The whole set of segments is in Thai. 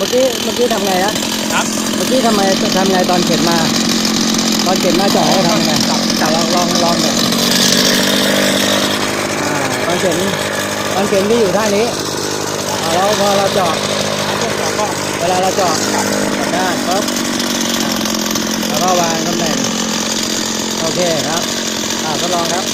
มื่อกี้เมื่อกี้ทำไงนะครับเมื่อกี้ทำไมทำไงตอนเข็นมา ตอนเข็นมาเจาะให้ทำไงจับลองลองลองเนี่ยอ่าตอนเข็นตอนเข็นที่อยู่ท่านี้อ่าแล้วพอเราเจาะเวลาเราเจาะกลับด้านปุ๊บอ่าแล้วก็วางตำแหน่งโอเคครับอ่าทดลองครับ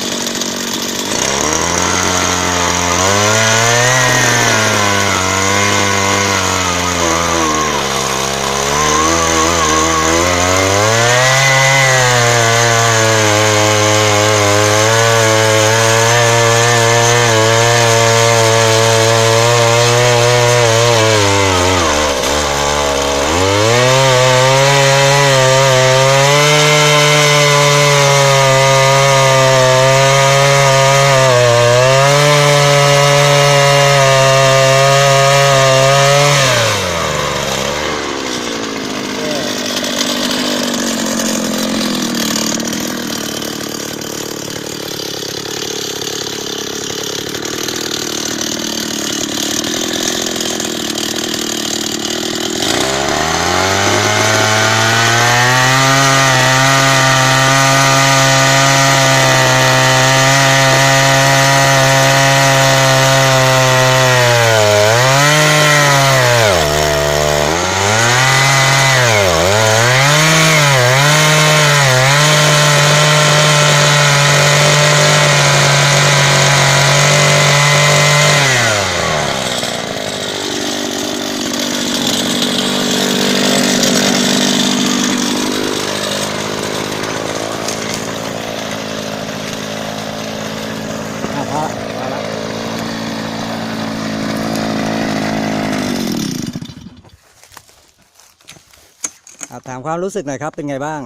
อะถามความรู้สึกหน่อยครับเป็นไงบ้าง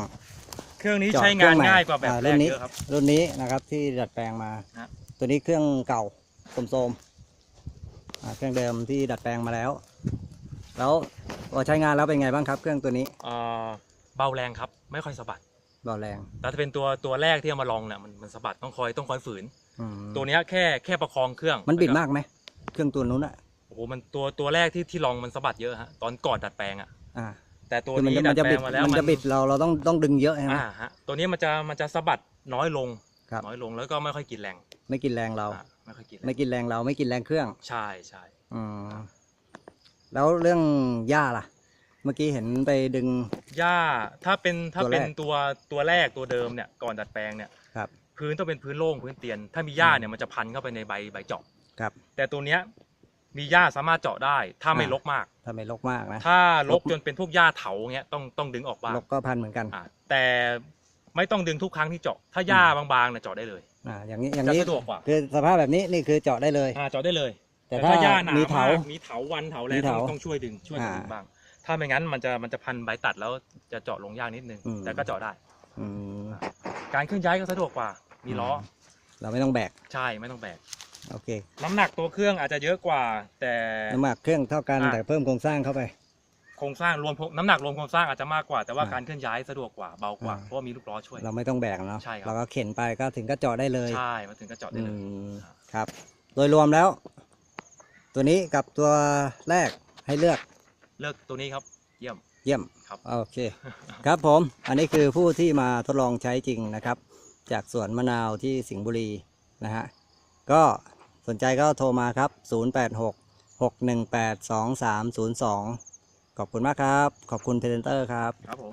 เครื่องนี้เจาะใช้เครื่งาอนใหม่ง่ายกว่าแบบอ่แรรุ่กนนี้เยอะครับ รุ่นนี้นะครับที่ดัดแปลงมา ฮะ ตัวนี้เครื่องเก่าโสมๆอะเครื่องเดิมที่ดัดแปลงมาแล้ว แล้วพอใช้งานแล้วเป็นไงบ้างครับ เครื่องตัวนี้เอ่อเบาแรงครับ ไม่ค่อยสะบัด เบาแรงแต่ถ้าเป็นตัวตัวแรกที่เอามาลองเนี่ยมันมันสะบัดต้องคอยต้องคอยฝืน อืมตัวเนี้ยแค่แค่ประคองเครื่องมันบิดแล้วมากไหมเครื่องตัวนู้นอะโอ้โหมันตัวตัวแรกที่ที่ลองมันสะบัดเยอะฮะตอนก่อนดัดแปลงอะ อ่า แต่ตัวคือมันนี้จะดัมันดจะแปลบิดงมาแล้วมันจะบิดเราเราต้องต้องดึงเยอะใช่ไหม อ่าฮะตัวนี้มันจะมันจะสะบัดน้อยลงครับ น้อยลงแล้วก็ไม่ค่อยกินแรงไม่กินแรงเรา อะไม่ค่อยกินแรงไม่กินแรงเราไม่กินแรงเครื่องใช่ใช่อืมแล้วเรื่องหญ้าล่ะ เมื่อกี้เห็นไปดึง หญ้าถ้าเป็นถ้าตัวแรเป็กนตัวตัวแรกตัวเดิมเนี่ยก่อนดัดแปลงเนี่ยครับพื้นต้องเป็นพื้นโล่งพื้นเตียน ถ้ามีหญ้าเนี่ยมันจะพันเข้าไปในใบใบเจาะครับ แต่ตัวเนี้ย มีหญ้าสามารถเจาะได้ ถ้าไม่อ่ารกมาก ถ้าไม่รกมากนะ ถ้ารรกกจนเป็นพวกหญ้าเถาเงี้ยต้องต้องดึงออกบ้างรกก็พันเหมือนกันอ่าแต่ไม่ต้องดึงทุกครั้งที่เจาะ ถ้าหญ้าบางๆเนี่ยเจาะได้เลยอ่าอย่างนี้อย่างจะนี้สะดวกกว่าคือสภาพแบบนี้นี่คือเจาะได้เลยอ่าเจาะได้เลย แต่แต่ถ้าถ้าหญ้าหนามีเถามากมีเถาวันเถาอะไรมีต้อเถางต้องช่วยดึงช่วยดึงอ่าบ้าง ถ้าไม่งั้นมันจะมันจะพันใบตัดแล้วจะเจาะลงยากนิดนึงอืมแต่ก็เจาะได้อืมการเคลื่อนย้ายก็สะดวกกว่า มีล้ออมเราไม่ต้องแบก ใช่ไม่ต้องแบก โอเค น้ำหนักตัวเครื่องอาจจะเยอะกว่า แต่น้ำหนักเครื่องเท่ากันอะแต่เพิ่มโครงสร้างเข้าไป โครงสร้างรวมน้ำหนักรวมโครงสร้างอาจจะมากกว่า แต่ว่าอ่าการเคลื่อนย้ายสะดวกกว่าเบากว่าอ่าเพราะว่ามีลูกล้อช่วย เราไม่ต้องแบกเนาะใช่ครับ เราก็เข็นไปก็ถึงก็เจาะได้เลย ใช่มาถึงก็เจาะได้อืเลยมครับ โดยรวมแล้ว ตัวนี้กับตัวแรกให้เลือกเลือกตัวนี้ครับเยี่ยม เยี่ยมครับ โอเค ครับผม อันนี้คือผู้ที่มาทดลองใช้จริงนะครับ จากสวนมะนาวที่สิงห์บุรีนะฮะก็ สนใจก็โทรมาครับ 086 618 2302 ขอบคุณมากครับ ขอบคุณเพเดนเตอร์ครับ ครับผม